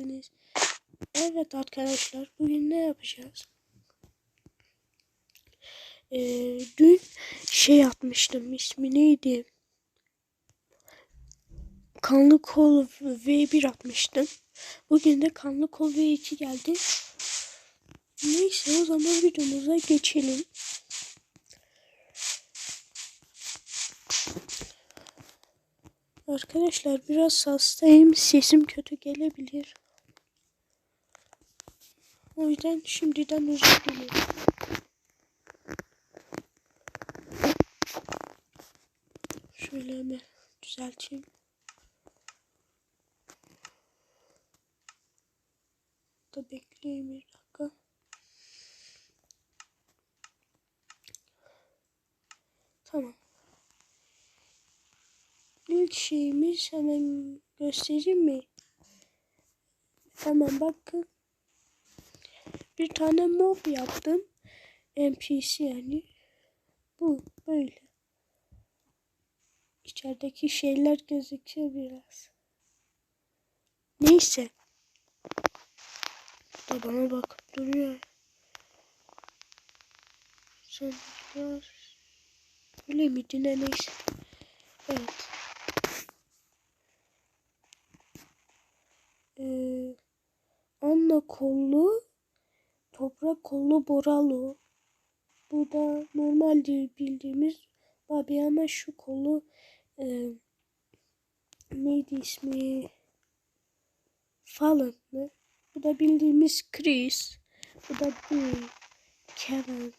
geldiniz. Evet arkadaşlar bugün ne yapacağız? Ee, dün şey atmıştım ismi neydi? Kanlı kol V1 atmıştım. Bugün de kanlı kol V2 geldi. Neyse o zaman videomuza geçelim. Arkadaşlar biraz hastayım. Sesim kötü gelebilir. O yüzden şimdiden özür dilerim. Şöyle hemen düzelteyim. Da bekleyeyim bir dakika. Tamam. İlk şeyimiz hemen göstereyim mi? Hemen bakın. Bir tane mob yaptım. NPC yani. Bu böyle. İçerideki şeyler gözüküyor biraz. Neyse. Da bana bakıp duruyor. Sonuçlar. Öyle miydi ne neyse. Evet. Ee, Anna kollu, toprak kollu boralı. Bu da normal bildiğimiz Babi ama şu kolu e, neydi ismi? Falan mı? Bu da bildiğimiz Chris. Bu da bir Kevin.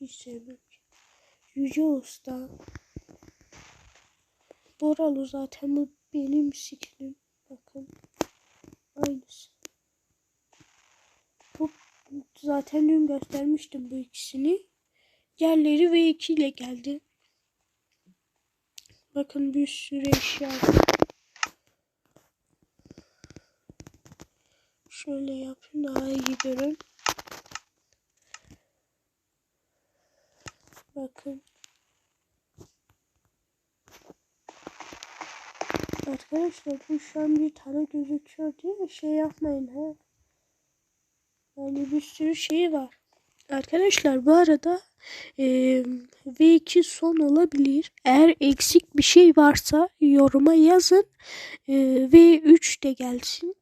Hiç sevmem. Yüce Usta. Boralı zaten bu benim siklim. Bakın. Aynısı. Zaten dün göstermiştim bu ikisini. Diğerleri V2 ile geldi. Bakın bir sürü eşya. Şöyle yapayım daha iyi görün. Bakın. Arkadaşlar bu şu an bir tane gözüküyor değil mi? Şey yapmayın ha. Yani bir sürü şey var. Arkadaşlar bu arada e, V2 son olabilir. Eğer eksik bir şey varsa yoruma yazın. E, V3 de gelsin.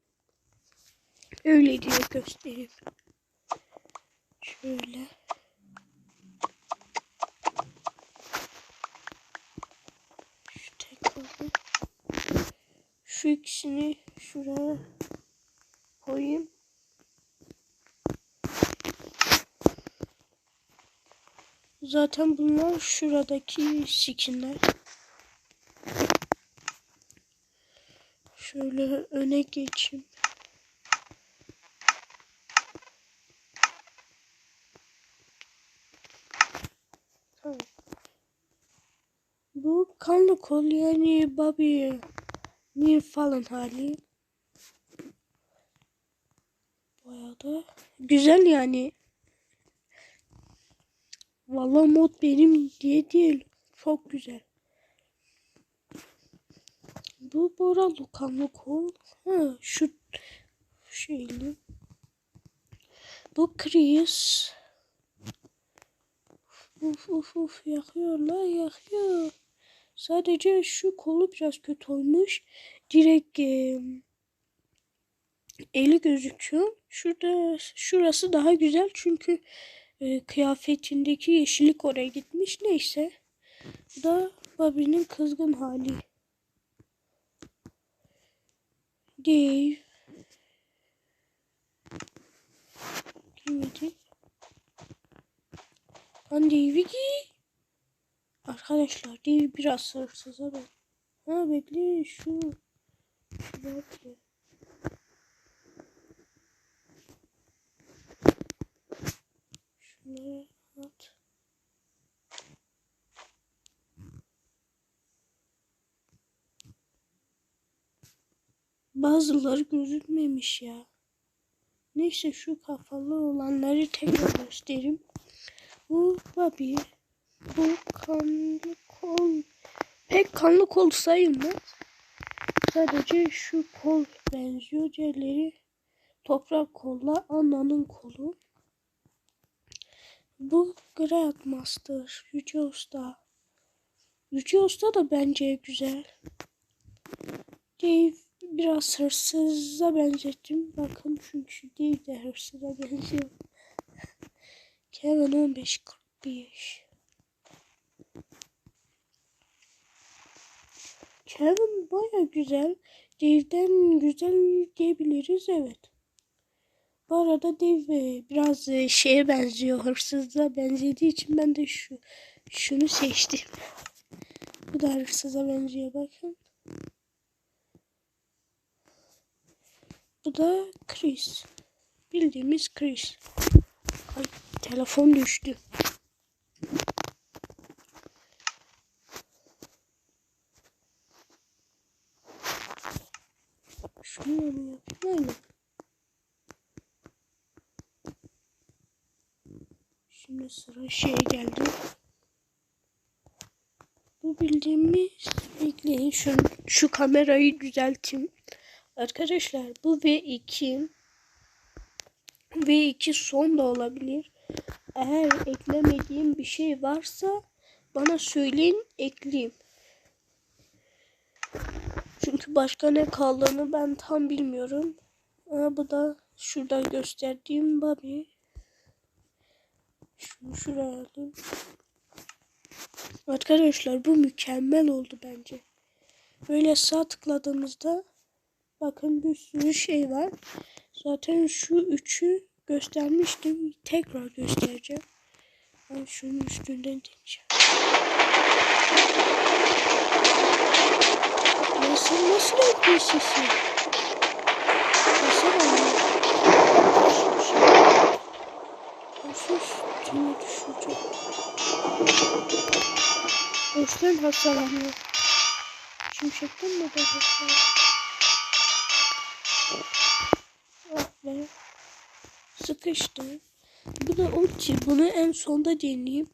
Öyle diye göstereyim. Şöyle. Şu tekrar. Şu ikisini şuraya koyayım. Zaten bunlar şuradaki skinler. Şöyle öne geçeyim. Bu kanlı kol yani Bobby Mir falan hali. Bayağı da güzel yani. Vallahi mod benim diye değil. Çok güzel. Bu Bora Lukanlı kol. Ha şu şeyli. Bu Chris. Uf uf uf yakıyorlar yakıyor. Sadece şu kolu biraz kötü olmuş. Direkt e, eli gözüküyor. Şurada şurası daha güzel çünkü e, kıyafetindeki yeşillik oraya gitmiş. Neyse. Bu da Bobby'nin kızgın hali. Dave. Kimdi? Lan Dave'i giy. Arkadaşlar Dave biraz hırsıza ben. Ha bekle şu. Şu bekle. Şunları at. Bazıları gözükmemiş ya. Neyse şu kafalı olanları tekrar göstereyim. Bu Bobby. Bu kanlı kol. Pek kanlı kol sayılmaz. sadece şu kol benziyor. Diğerleri toprak kolla Anna'nın kolu. Bu Grandmaster Yüce Usta. Yüce Usta da bence güzel. Dave biraz hırsıza benzettim. Bakın çünkü Dave de hırsıza benziyor. Kevin 1545. Kevin baya güzel. Dave'den güzel diyebiliriz evet. Bu arada Dave biraz e, şeye benziyor. Hırsıza benzediği için ben de şu şunu seçtim. Bu da hırsıza benziyor bakın. Bu da Chris. Bildiğimiz Chris. Ay, telefon düştü. Şununla mı yapayım? Aynen. Şimdi sıra şeye geldi. Bu bildiğimiz bekleyin şu, şu kamerayı düzelteyim. Arkadaşlar bu V2 V2 son da olabilir. Eğer eklemediğim bir şey varsa bana söyleyin ekleyeyim. Çünkü başka ne kaldığını ben tam bilmiyorum. Ama bu da şurada gösterdiğim Bobby. Şunu şuraya alayım. Arkadaşlar bu mükemmel oldu bence. Böyle sağ tıkladığımızda bakın bir sürü şey var. Zaten şu üçü göstermiştim. Tekrar göstereceğim. Ben şunun üstünden deneyeceğim. Nasıl nasıl yapıyorsun sen? Nasıl oluyor? Nasıl üstüne düşecek? Boştan hastalanıyor. Şimşekten mi de hastalanıyor? Ah be. Sıkıştı. Bu da ulti. Bunu en sonda deneyeyim.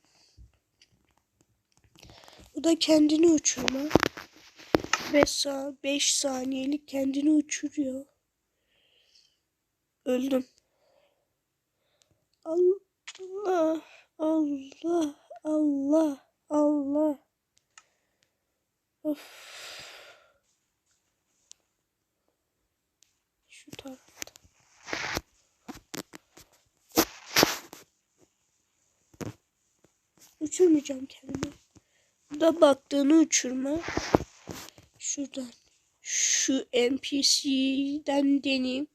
Bu da kendini uçurma. 5 sa 5 saniyelik kendini uçuruyor. Öldüm. Allah Allah Allah Allah. Of. Şu tarafta. Uçurmayacağım kendimi. Da baktığını uçurma. Şuradan. Şu NPC'den deneyeyim.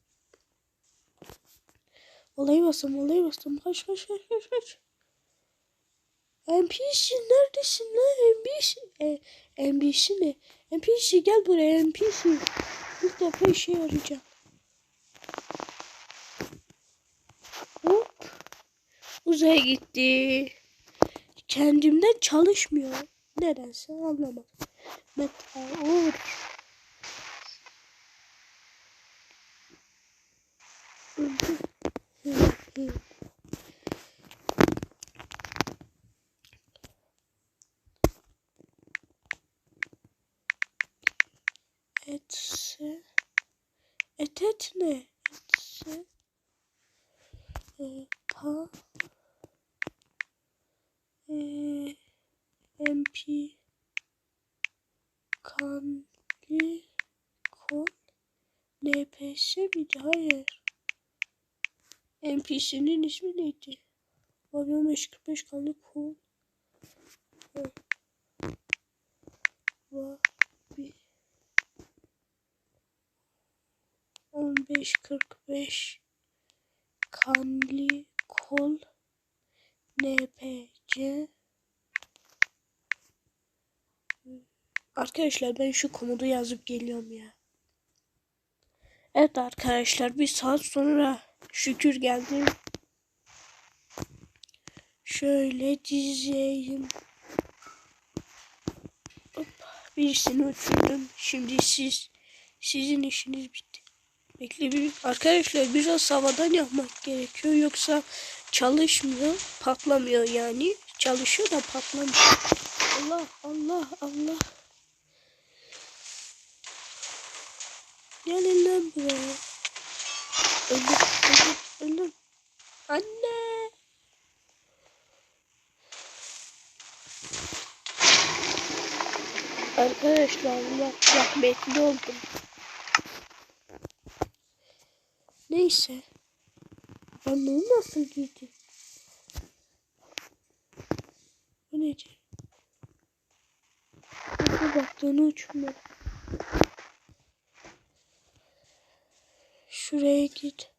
Olayı bastım, olayı bastım. Kaç, kaç, kaç, kaç, kaç. NPC neredesin lan NPC? E, NPC ne? NPC gel buraya NPC. İlk defa işe yarayacağım. Hop. Uzaya gitti. Kendimden çalışmıyor. Nedense anlamadım. Metal olur. Etse. Et et ne? Etse. E, pa. E, MP. Kanli. Kol. NPS miydi? Hayır. NPC'nin ismi neydi? Babam 545 kanlı kol. Var. Bir. 1545 kanli kol NPC Arkadaşlar ben şu komodu yazıp geliyorum ya. Evet arkadaşlar bir saat sonra şükür geldim. Şöyle dizeyim. Hop, birisini uçurdum. Şimdi siz sizin işiniz bitti. Bekle bir arkadaşlar biraz havadan yapmak gerekiyor yoksa çalışmıyor, patlamıyor yani. Çalışıyor da patlamıyor. Allah Allah Allah. Gelin lan buraya. Ölüm, ölüm, ölüm. Anne. Arkadaşlar Allah rahmetli oldum. Neyse. Bunu nasıl giydim? Bu neydi? Nasıl baktığını uçma. Şuraya git.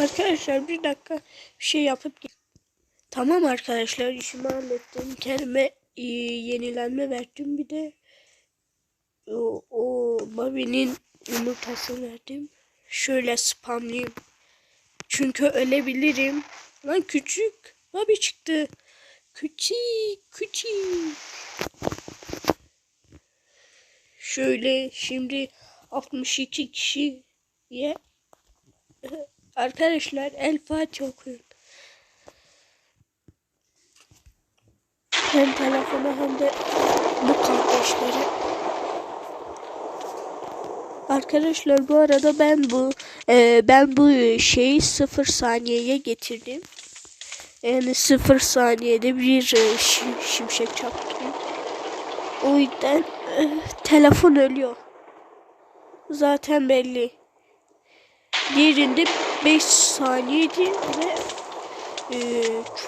Arkadaşlar bir dakika bir şey yapıp gel- Tamam arkadaşlar işimi hallettim. Kendime e, yenilenme verdim. Bir de o, o Bobby'nin yumurtasını verdim. Şöyle spamlayayım. Çünkü ölebilirim. Lan küçük. Bobby çıktı. Küçük, küçük. Şöyle şimdi 62 kişiye arkadaşlar El Fatih okuyun. Hem telefona hem de bu kardeşlere. Arkadaşlar bu arada ben bu e, ben bu şeyi sıfır saniyeye getirdim. Yani sıfır saniyede bir e, şi- şimşek çaktı. O yüzden e, telefon ölüyor. Zaten belli. Diğerinde 5 saniyeydi ve e,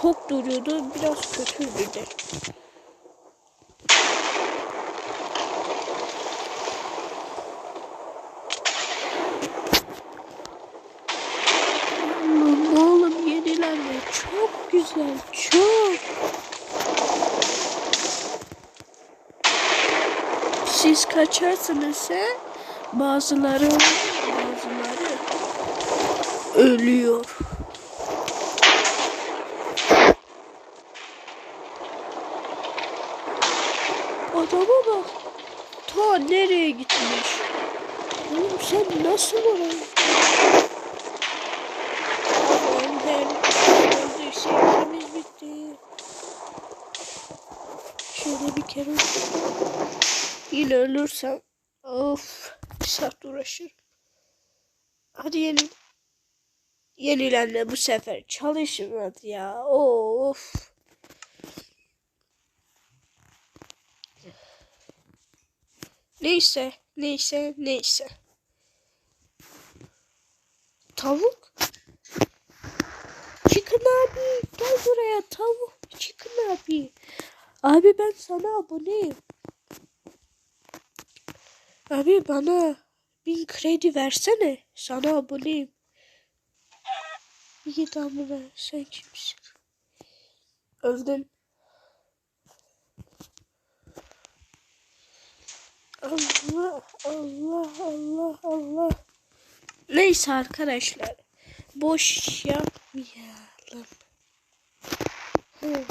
çok duruyordu. Biraz kötüydü de. Oğlum, oğlum yenilenme çok güzel çok. Siz kaçarsınız he? Bazıları bazıları ölüyor. Adama bak. Ta nereye gitmiş? Oğlum sen nasıl oraya? Kere Yine ölürsem of bir saat uğraşırım. Hadi yeni yenilenme bu sefer çalışın hadi ya. Of. Neyse, neyse, neyse. Tavuk. Chicken abi gel buraya tavuk. Chicken abi. Abi ben sana aboneyim. Abi bana bin kredi versene. Sana aboneyim. Git amına sen kimsin? Öldün. Allah Allah Allah Allah. Neyse arkadaşlar. Boş yapmayalım. Hı.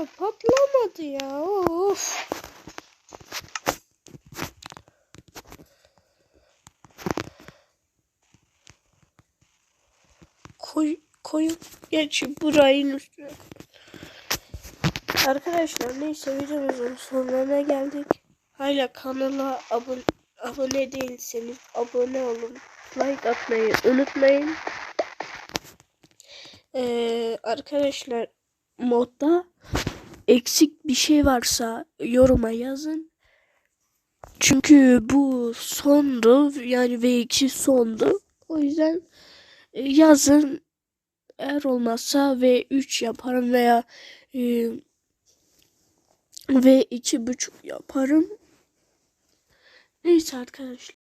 Ya patlamadı ya. Of. koy koyup geçin burayın üstüne. Arkadaşlar neyse videomuzun sonuna geldik. Hala kanala abone, abone değilseniz abone olun. Like atmayı unutmayın. Ee, arkadaşlar modda eksik bir şey varsa yoruma yazın. Çünkü bu sondu yani V2 sondu. O yüzden e, yazın eğer olmazsa V3 yaparım veya e, V2 buçuk yaparım. Neyse arkadaşlar.